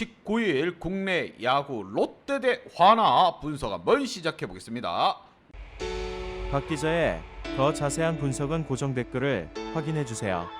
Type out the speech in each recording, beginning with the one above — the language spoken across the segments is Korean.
19일 국내 야구 롯데 대 화나 분석 한번 시작해 보겠습니다. 박 기자의 더 자세한 분석은 고정 댓글을 확인해 주세요.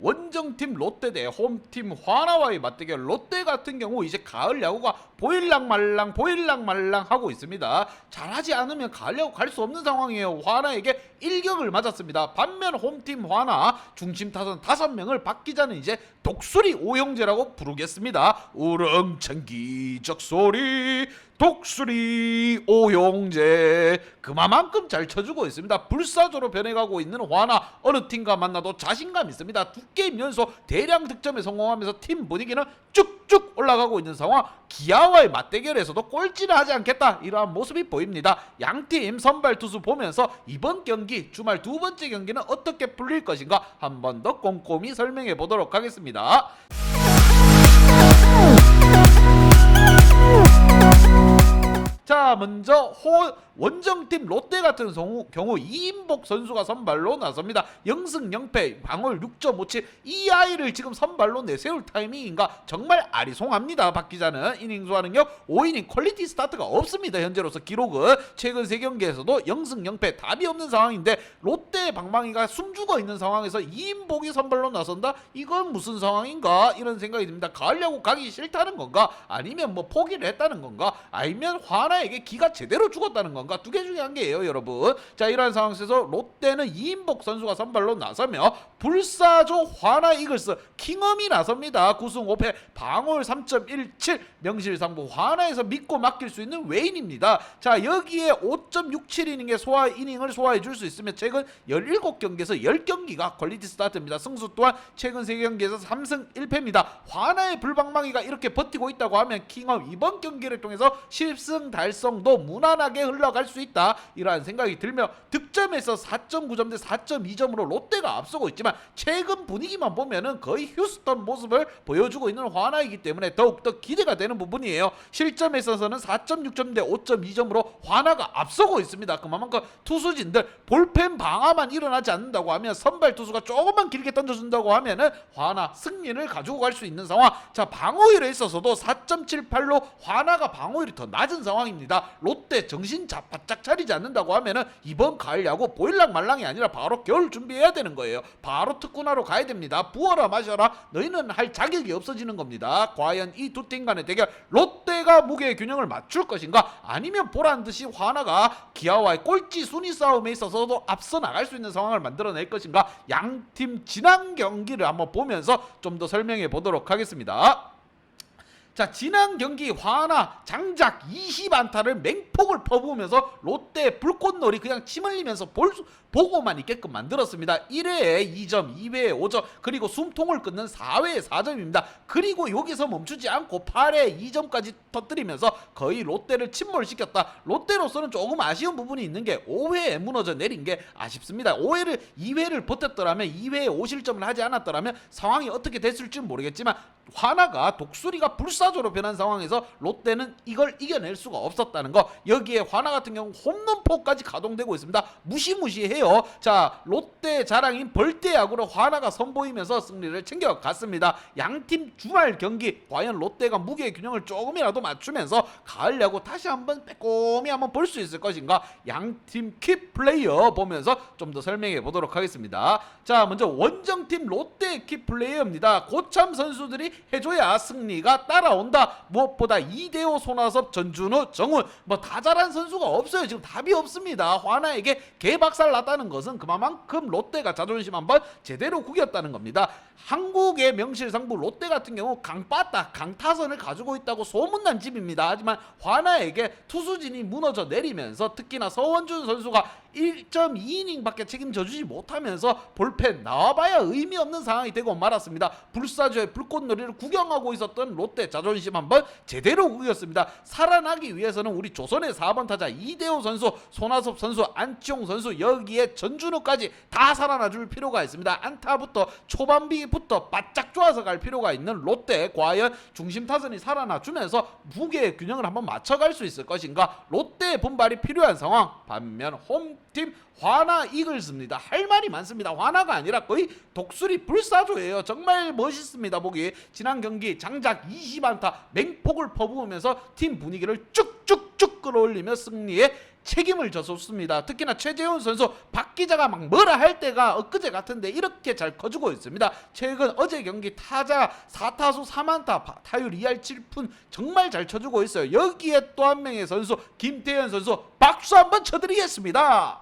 원정팀 롯데 대 홈팀 화나와의 맞대결 롯데 같은 경우 이제 가을 야구가 보일랑 말랑 보일랑 말랑 하고 있습니다. 잘하지 않으면 가을 야구 갈 수 없는 상황이에요. 화나에게 일격을 맞았습니다. 반면 홈팀 화나 중심 타선 다섯 명을 박 기자는 이제 독수리 오형제라고 부르겠습니다. 우렁찬 기적 소리 독수리 오용재 그만큼 잘 쳐주고 있습니다. 불사조로 변해가고 있는 화나 어느 팀과 만나도 자신감 있습니다. 두 게임 연속 대량 득점에 성공하면서 팀 분위기는 쭉쭉 올라가고 있는 상황. 기아와의 맞대결에서도 꼴찌를 하지 않겠다 이러한 모습이 보입니다. 양팀 선발 투수 보면서 이번 경기 주말 두 번째 경기는 어떻게 풀릴 것인가 한 번 더 꼼꼼히 설명해 보도록 하겠습니다. 자 먼저 호 원정팀 롯데 같은 경우, 경우 이인복 선수가 선발로 나섭니다. 영승 0패 방울 6.57 이 아이를 지금 선발로 내세울 타이밍인가 정말 아리송합니다. 박 기자는 이닝 수화 능력 5이닝 퀄리티 스타트가 없습니다. 현재로서 기록은 최근 세 경기에서도 영승 0패 답이 없는 상황인데 롯데 방망이가 숨죽어 있는 상황에서 이인복이 선발로 나선다? 이건 무슨 상황인가 이런 생각이 듭니다. 야구 가기 싫다는 건가? 아니면 뭐 포기를 했다는 건가? 아니면 화나에게 기가 제대로 죽었다는 건가? 두 개 중에 한 개예요, 여러분. 자, 이러한 상황 에서 롯데는 이인복 선수가 선발로 나서며 불사조 화나 이글스 킹엄이 나섭니다. 9승 5패 방울 3.17 명실상부 화나에서 믿고 맡길 수 있는 외인입니다. 자, 여기에 5.67이닝의 소화 이닝을 소화해 줄 수 있으면 최근 17경기에서 10경기가 퀄리티 스타트입니다. 승수 또한 최근 3경기에서 3승 1패입니다. 화나의 불방망이가 이렇게 버티고 있다고 하면 킹엄 이번 경기를 통해서 10승 달성도 무난하게 흘러 갈 수 있다. 이러한 생각이 들며 득점에서 4.9점 대 4.2점으로 롯데가 앞서고 있지만 최근 분위기만 보면은 거의 휴스턴 모습을 보여주고 있는 화나이기 때문에 더욱더 기대가 되는 부분이에요. 실점에 있어서는 4.6점 대 5.2점으로 화나가 앞서고 있습니다. 그만큼 투수진들 볼펜 방아만 일어나지 않는다고 하면 선발 투수가 조금만 길게 던져준다고 하면은 화나 승리를 가지고 갈 수 있는 상황. 자 방어율에 있어서도 4.78로 화나가 방어율이 더 낮은 상황입니다. 롯데 정신 자 바짝 차리지 않는다고 하면은 이번 가을 야구 보일랑 말랑이 아니라 바로 겨울 준비해야 되는 거예요. 바로 특군하러 가야 됩니다. 부어라 마셔라. 너희는 할 자격이 없어지는 겁니다. 과연 이 두 팀 간의 대결 롯데가 무게 균형을 맞출 것인가 아니면 보란 듯이 화나가 기아와의 꼴찌 순위 싸움에 있어서도 앞서 나갈 수 있는 상황을 만들어낼 것인가 양 팀 지난 경기를 한번 보면서 좀 더 설명해 보도록 하겠습니다. 자 지난 경기 화나 장작 20안타를 맹폭을 퍼부으면서 롯데 불꽃놀이 그냥 침 흘리면서 볼 수, 보고만 있게끔 만들었습니다. 1회에 2점 2회에 5점 그리고 숨통을 끊는 4회에 4점입니다. 그리고 여기서 멈추지 않고 8회에 2점까지 터뜨리면서 거의 롯데를 침몰시켰다. 롯데로서는 조금 아쉬운 부분이 있는 게 5회에 무너져 내린 게 아쉽습니다. 5회를 2회를 버텼더라면 2회에 5실점을 하지 않았더라면 상황이 어떻게 됐을지 모르겠지만 화나가 독수리가 불사 조로 변한 상황에서 롯데는 이걸 이겨낼 수가 없었다는 거. 여기에 화나 같은 경우 홈런포까지 가동되고 있습니다. 무시무시해요. 자 롯데 자랑인 벌떼야구로 화나가 선보이면서 승리를 챙겨갔습니다. 양팀 주말 경기 과연 롯데가 무게 균형을 조금이라도 맞추면서 가을 야구 다시 한번 빼꼼히 한번 볼 수 있을 것인가? 양팀 키 플레이어 보면서 좀 더 설명해 보도록 하겠습니다. 자 먼저 원정팀 롯데 키 플레이어입니다. 고참 선수들이 해줘야 승리가 따라 온다. 무엇보다 이대호, 손아섭, 전준우, 정훈 뭐 다 잘한 선수가 없어요. 지금 답이 없습니다. 화나에게 개박살 났다는 것은 그만큼 롯데가 자존심 한번 제대로 구겼다는 겁니다. 한국의 명실상부 롯데 같은 경우 강빠따, 강타선을 가지고 있다고 소문난 집입니다. 하지만 화나에게 투수진이 무너져 내리면서 특히나 서원준 선수가 1.2이닝밖에 책임져 주지 못하면서 볼펜 나와봐야 의미 없는 상황이 되고 말았습니다. 불사조의 불꽃놀이를 구경하고 있었던 롯데 자존심 한번 제대로 구겼습니다. 살아나기 위해서는 우리 조선의 4번 타자 이대호 선수, 손아섭 선수, 안치홍 선수 여기에 전준우까지 다 살아나 줄 필요가 있습니다. 안타부터 초반비부터 바짝 좋아서 갈 필요가 있는 롯데 과연 중심 타선이 살아나 주면서 무게의 균형을 한번 맞춰갈 수 있을 것인가? 롯데의 분발이 필요한 상황. 반면 홈 홈팀 화나 이글스입니다. 할 말이 많습니다. 화나가 아니라 거의 독수리 불사조예요. 정말 멋있습니다. 보기 지난 경기 장작 20안타 맹폭을 퍼부으면서 팀 분위기를 쭉쭉쭉 끌어올리며 승리에 책임을 졌었습니다. 특히나 최재훈 선수 박 기자가 막 뭐라 할 때가 엊그제 같은데 이렇게 잘 커주고 있습니다. 최근 어제 경기 타자 4타수 3안타 바- 타율 2할 7푼 정말 잘 쳐주고 있어요. 여기에 또 한 명의 선수 김태현 선수 박수 한번 쳐드리겠습니다.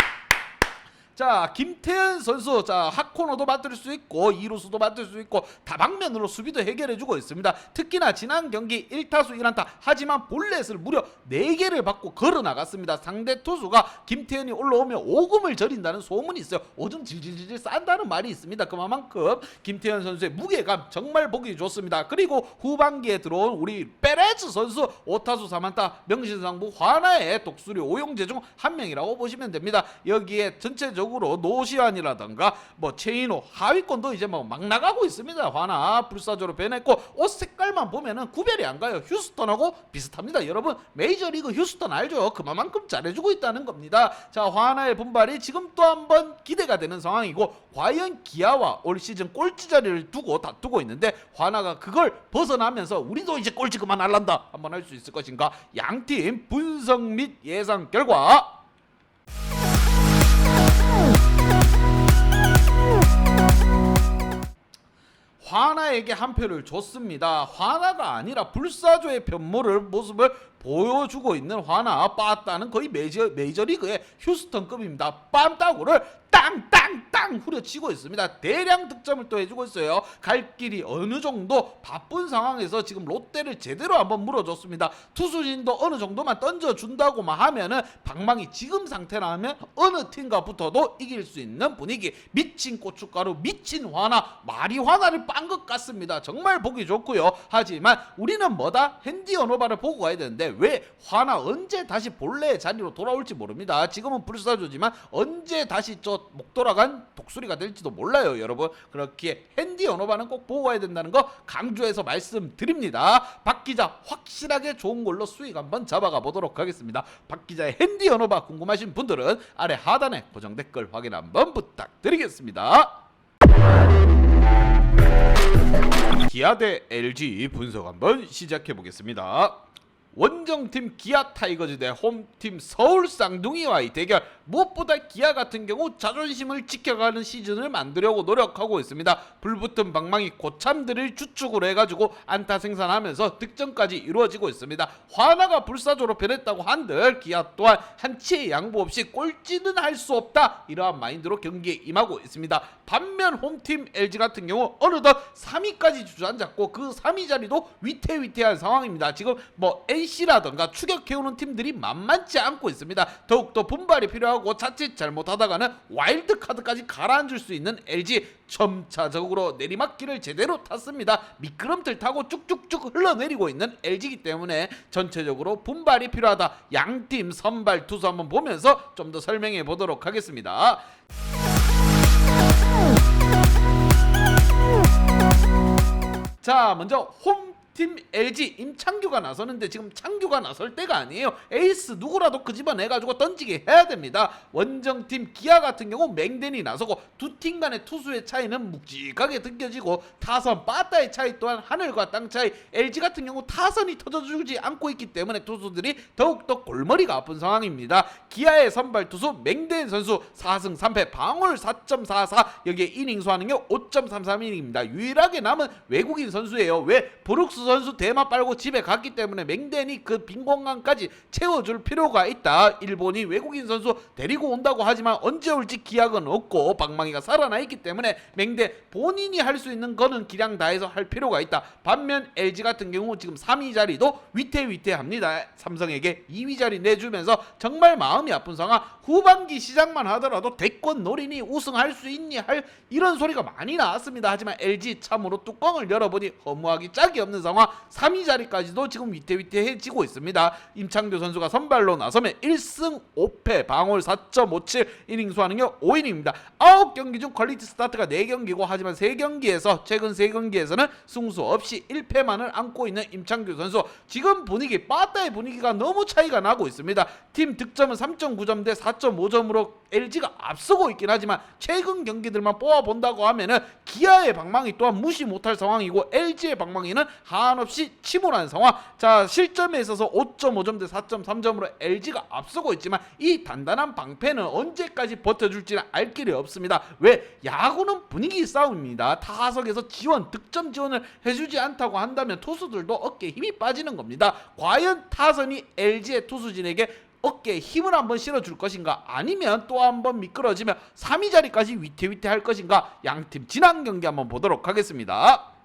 자 김태현 선수 자 핫코너도 맡을 수 있고 이루수도 맡을 수 있고 다방면으로 수비도 해결해주고 있습니다. 특히나 지난 경기 1타수 1안타 하지만 볼넷을 무려 4개를 받고 걸어 나갔습니다. 상대 투수가 김태현이 올라오면 오금을 저린다는 소문이 있어요. 오줌 질질질 싼다는 말이 있습니다. 그만큼 김태현 선수의 무게감 정말 보기 좋습니다. 그리고 후반기에 들어온 우리 페레즈 선수 5타수 3안타 명신상부 화나의 독수리 오용재 중 한 명이라고 보시면 됩니다. 여기에 전체적으로 노시안이라던가 뭐 체인호 하위권도 이제 뭐막 나가고 있습니다. 화나 불사조로 변했고 옷 색깔만 보면은 구별이 안 가요. 휴스턴하고 비슷합니다. 여러분 메이저리그 휴스턴 알죠? 그만큼 잘해주고 있다는 겁니다. 자 화나의 분발이 지금 또 한 번 기대가 되는 상황이고 과연 기아와 올 시즌 꼴찌 자리를 두고 다투고 있는데 화나가 그걸 벗어나면서 우리도 이제 꼴찌 그만 할란다 한번 할 수 있을 것인가? 양팀 분석 및 예상 결과 화나에게 한 표를 줬습니다. 화나가 아니라 불사조의 변모를 모습을 보여주고 있는 화나 빠따는 거의 메이저, 메이저리그의 휴스턴급입니다. 빰따구를 땅땅땅 후려치고 있습니다. 대량 득점을 또 해주고 있어요. 갈 길이 어느 정도 바쁜 상황에서 지금 롯데를 제대로 한번 물어줬습니다. 투수진도 어느 정도만 던져준다고만 하면은 방망이 지금 상태라면 어느 팀과 붙어도 이길 수 있는 분위기. 미친 고춧가루, 미친 화나, 마리 화나를 빤 것 같습니다. 정말 보기 좋고요. 하지만 우리는 뭐다? 핸디 언어바를 보고 가야 되는데 왜 화나 언제 다시 본래의 자리로 돌아올지 모릅니다. 지금은 불사조지만 언제 다시 저 목 돌아간 독수리가 될지도 몰라요, 여러분. 그렇게 핸디 언어바는 꼭 보고 가야 된다는 거 강조해서 말씀드립니다. 박 기자 확실하게 좋은 걸로 수익 한번 잡아가 보도록 하겠습니다. 박 기자의 핸디 언어바 궁금하신 분들은 아래 하단에 고정 댓글 확인 한번 부탁드리겠습니다. 기아 대 LG 분석 한번 시작해 보겠습니다. 원정팀 기아 타이거즈 대 홈팀 서울 쌍둥이와의 대결 무엇보다 기아 같은 경우 자존심을 지켜가는 시즌을 만들려고 노력하고 있습니다. 불붙은 방망이 고참들을 주축으로 해가지고 안타 생산하면서 득점까지 이루어지고 있습니다. 화나가 불사조로 변했다고 한들 기아 또한 한치의 양보 없이 꼴찌는 할 수 없다 이러한 마인드로 경기에 임하고 있습니다. 반면 홈팀 LG 같은 경우 어느덧 3위까지 주저앉았고 그 3위 자리도 위태위태한 상황입니다. 지금 뭐 NC라던가 추격해오는 팀들이 만만치 않고 있습니다. 더욱더 분발이 필요하고 자칫 잘못하다가는 와일드 카드까지 가라앉을 수 있는 LG 점차적으로 내리막길을 제대로 탔습니다. 미끄럼틀 타고 쭉쭉쭉 흘러내리고 있는 LG이기 때문에 전체적으로 분발이 필요하다. 양팀 선발 투수 한번 보면서 좀 더 설명해 보도록 하겠습니다. 자 먼저 홈 팀 LG 임창규가 나서는데 지금 창규가 나설 때가 아니에요. 에이스 누구라도 끄집어내가지고 던지게 해야 됩니다. 원정팀 기아 같은 경우 맹den이 나서고 두 팀 간의 투수의 차이는 묵직하게 느껴지고 타선 빠따의 차이 또한 하늘과 땅 차이. LG 같은 경우 타선이 터져주지 않고 있기 때문에 투수들이 더욱더 골머리가 아픈 상황입니다. 기아의 선발 투수 맹den 선수 4승 3패 방울 4.44 여기에 이닝 수하는요 5.33이닝입니다. 유일하게 남은 외국인 선수예요. 왜 브룩스 선수 대마 빨고 집에 갔기 때문에 맹den이 그 빈 공간까지 채워줄 필요가 있다. 일본이 외국인 선수 데리고 온다고 하지만 언제 올지 기약은 없고 방망이가 살아나 있기 때문에 맹den 본인이 할 수 있는 거는 기량 다해서 할 필요가 있다. 반면 LG 같은 경우 지금 3위 자리도 위태위태합니다. 삼성에게 2위 자리 내주면서 정말 마음이 아픈 상황. 후반기 시작만 하더라도 대권 노리니 우승할 수 있니 할 이런 소리가 많이 나왔습니다. 하지만 LG 참으로 뚜껑을 열어보니 허무하기 짝이 없는 상황 상황 3위 자리까지도 지금 위태위태해지고 있습니다. 임창규 선수가 선발로 나서면 1승 5패 방울 4.57 이닝 수하는요 5인입니다. 9경기 중 퀄리티 스타트가 4경기고 하지만 3경기에서 최근 3경기에서는 승수 없이 1패만을 안고 있는 임창규 선수 지금 분위기 빠따의 분위기가 너무 차이가 나고 있습니다. 팀 득점은 3.9점 대 4.5점으로 LG가 앞서고 있긴 하지만 최근 경기들만 뽑아 본다고 하면은 기아의 방망이 또한 무시 못할 상황이고 LG의 방망이는 한없이 침울한 상황. 자 실점에 있어서 5.5점 대 4.3점으로 LG가 앞서고 있지만 이 단단한 방패는 언제까지 버텨줄지는 알 길이 없습니다. 왜 야구는 분위기 싸움입니다. 타석에서 지원 득점 지원을 해주지 않다고 한다면 투수들도 어깨에 힘이 빠지는 겁니다. 과연 타선이 LG의 투수진에게 어깨에 힘을 한번 실어줄 것인가 아니면 또 한번 미끄러지면 3위 자리까지 위태위태할 것인가 양팀 지난 경기 한번 보도록 하겠습니다.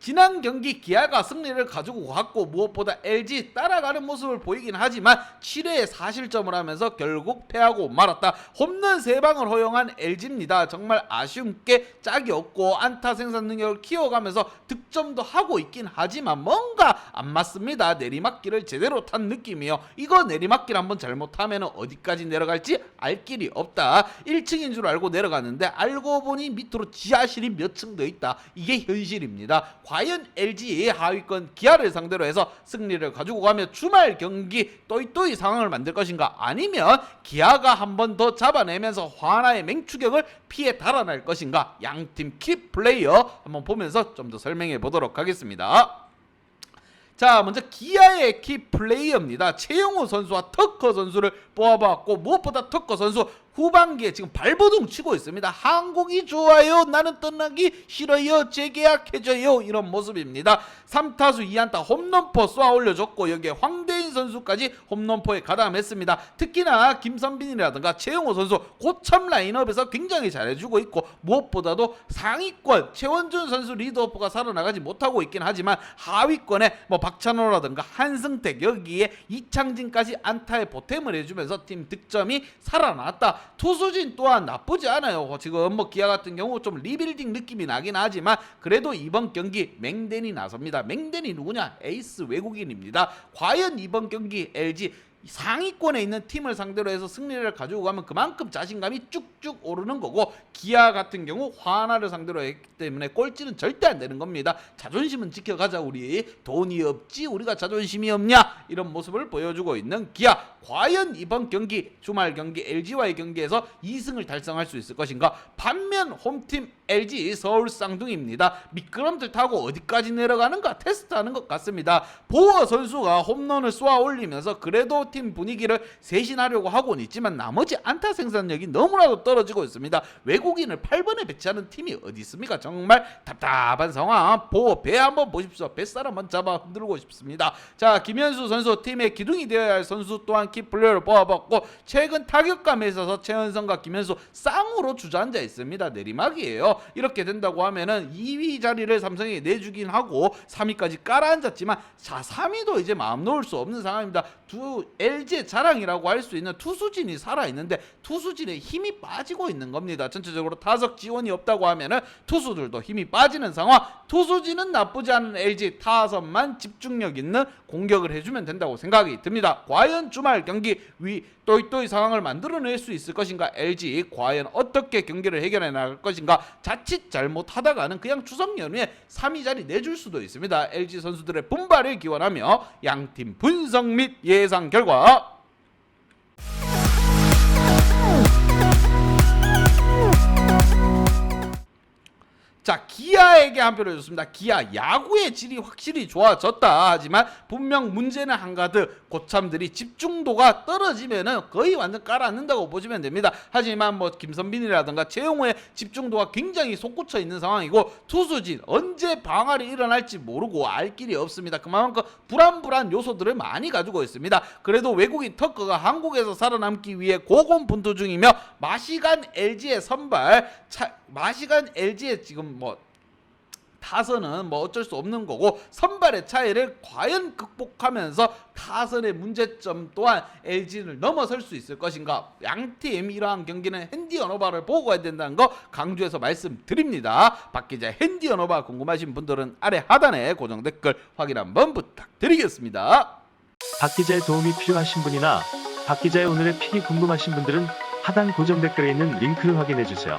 지난 경기 기아가 승리를 가지고 갔고 무엇보다 LG 따라가는 모습을 보이긴 하지만 7회에 4실점을 하면서 결국 패하고 말았다. 홈런 3방을 허용한 LG입니다. 정말 아쉬운 게 짝이 없고 안타 생산 능력을 키워가면서 득점도 하고 있긴 하지만 뭔가 안 맞습니다. 내리막길을 제대로 탄 느낌이요. 이거 내리막길 한번 잘못하면 어디까지 내려갈지 알 길이 없다. 1층인 줄 알고 내려가는데 알고 보니 밑으로 지하실이 몇 층 더 있다. 이게 현실입니다. 과연 LG 하위권 기아를 상대로 해서 승리를 가지고 가며 주말 경기 또이또이 상황을 만들 것인가 아니면 기아가 한 번 더 잡아내면서 화나의 맹추격을 피해 달아날 것인가 양팀 키 플레이어 한번 보면서 좀 더 설명해 보도록 하겠습니다. 자 먼저 기아의 키 플레이어입니다. 최영호 선수와 터커 선수를 뽑아봤고 무엇보다 터커 선수 후반기에 지금 발버둥 치고 있습니다. 한국이 좋아요. 나는 떠나기 싫어요. 재계약해줘요. 이런 모습입니다. 3타수 2안타 홈런포 쏘아 올려줬고 여기에 황대인 선수까지 홈런포에 가담했습니다. 특히나 김선빈이라든가 최영호 선수 고참 라인업에서 굉장히 잘해주고 있고 무엇보다도 상위권 최원준 선수 리드오프가 살아나가지 못하고 있긴 하지만 하위권에 뭐 박찬호라든가 한승택 여기에 이창진까지 안타에 보탬을 해주면서 팀 득점이 살아났다. 투수진 또한 나쁘지 않아요. 지금 뭐 기아 같은 경우 좀 리빌딩 느낌이 나긴 하지만 그래도 이번 경기 맹den이 나섭니다. 맹den이 누구냐? 에이스 외국인입니다. 과연 이번 경기 LG 상위권에 있는 팀을 상대로 해서 승리를 가지고 가면 그만큼 자신감이 쭉쭉 오르는 거고 기아 같은 경우 화나를 상대로 했기 때문에 꼴찌는 절대 안 되는 겁니다. 자존심은 지켜가자 우리 돈이 없지 우리가 자존심이 없냐 이런 모습을 보여주고 있는 기아 과연 이번 경기 주말 경기 LG와의 경기에서 2승을 달성할 수 있을 것인가 반면 홈팀 LG 서울 쌍둥이입니다. 미끄럼틀 타고 어디까지 내려가는가 테스트하는 것 같습니다. 보어 선수가 홈런을 쏘아 올리면서 그래도 팀 분위기를 쇄신하려고 하고는 있지만 나머지 안타 생산력이 너무나도 떨어지고 있습니다. 외국인을 8번에 배치하는 팀이 어디 있습니까? 정말 답답한 상황. 보어 배 한번 보십시오. 한번 잡아 흔들고 싶습니다. 자 김현수 선수 팀의 기둥이 되어야 할 선수 또한 키플레이어를 뽑아봤고 최근 타격감에 있어서 최현성과 김현수 쌍으로 주저앉아 있습니다. 내리막이에요. 이렇게 된다고 하면은 2위 자리를 삼성이 내주긴 하고 3위까지 깔아앉았지만 자 3위도 이제 마음 놓을 수 없는 상황입니다. 두 LG의 자랑이라고 할 수 있는 투수진이 살아 있는데 투수진의 힘이 빠지고 있는 겁니다. 전체적으로 타석 지원이 없다고 하면은 투수들도 힘이 빠지는 상황. 투수진은 나쁘지 않은 LG 타선만 집중력 있는 공격을 해주면 된다고 생각이 듭니다. 과연 주말 경기 위 또이또이 상황을 만들어낼 수 있을 것인가 LG 과연 어떻게 경기를 해결해 나갈 것인가 자칫 잘못하다가는 그냥 추석 연휴에 3위 자리 내줄 수도 있습니다. LG 선수들의 분발을 기원하며 양팀 분석 및 예상 결과 자 기아에게 한 표를 줬습니다. 기아 야구의 질이 확실히 좋아졌다. 하지만 분명 문제는 한가득 고참들이 집중도가 떨어지면은 거의 완전 깔아앉는다고 보시면 됩니다. 하지만 뭐 김선빈이라든가 최용호의 집중도가 굉장히 솟구쳐 있는 상황이고 투수진 언제 방알이 일어날지 모르고 알 길이 없습니다. 그만큼 불안불안 요소들을 많이 가지고 있습니다. 그래도 외국인 터커가 한국에서 살아남기 위해 고군분투 중이며 마시간 LG의 선발 차, 마시간 LG의 지금 뭐 타선은 뭐 어쩔 수 없는 거고 선발의 차이를 과연 극복하면서 타선의 문제점 또한 LG를 넘어설 수 있을 것인가? 양팀 이러한 경기는 핸디 언어바를 보고 가야 된다는 거 강조해서 말씀드립니다. 박 기자 핸디 언어바 궁금하신 분들은 아래 하단에 고정 댓글 확인 한번 부탁드리겠습니다. 박 기자의 도움이 필요하신 분이나 박 기자의 오늘의 픽이 궁금하신 분들은 하단 고정 댓글에 있는 링크를 확인해 주세요.